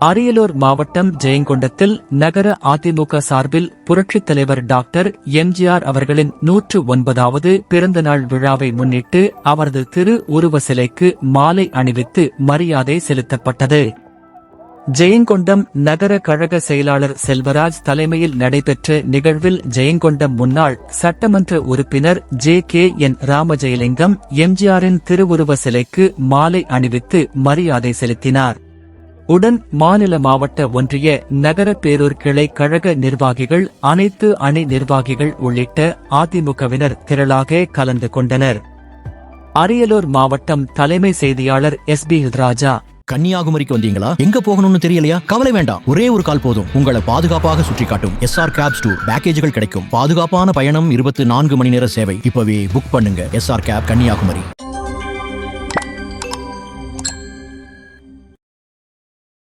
அரியலூர் மாவட்டம் ஜெயங்கொண்டத்தில் நகர அதிமுக சார்பில் புரட்சித் தலைவர் டாக்டர் எம்ஜிஆர் அவர்களின் நூற்று ஒன்பதாவது பிறந்தநாள் விழாவை முன்னிட்டு அவரது திரு உருவ சிலைக்கு மாலை அணிவித்து மரியாதை செலுத்தப்பட்டது. ஜெயங்கொண்டம் நகர கழக செயலாளர் செல்வராஜ் தலைமையில் நடைபெற்ற நிகழ்வில் ஜெயங்கொண்டம் முன்னாள் சட்டமன்ற உறுப்பினர் ஜே கே என் ராமஜெயலிங்கம் எம்ஜிஆரின் திருவுருவ சிலைக்கு மாலை அணிவித்து மரியாதை செலுத்தினார். உடன் மாநில மாவட்ட ஒன்றிய நகர பேரூர் கிளை கழக நிர்வாகிகள் அனைத்து அணி நிர்வாகிகள் உள்ளிட்ட அதிமுகவினர் திரளாக கலந்து கொண்டனர். அரியலூர் மாவட்டம் தலைமை செய்தியாளர் எஸ் பி ராஜா கன்னியாகுமரிக்கு வந்தீங்களா? எங்க போகணும்னு தெரியலையா? கவலை வேண்டாம். ஒரே ஒரு கால் போதும். உங்களை பாதுகாப்பாக சுற்றி காட்டும் எஸ் ஆர் கேப்ஸ் டூர் பேக்கேஜ்கள் கிடைக்கும். பாதுகாப்பான பயணம் இருபத்தி நான்கு மணி நேர சேவை. இப்பவே புக் பண்ணுங்க. S R cab Kanyakumari.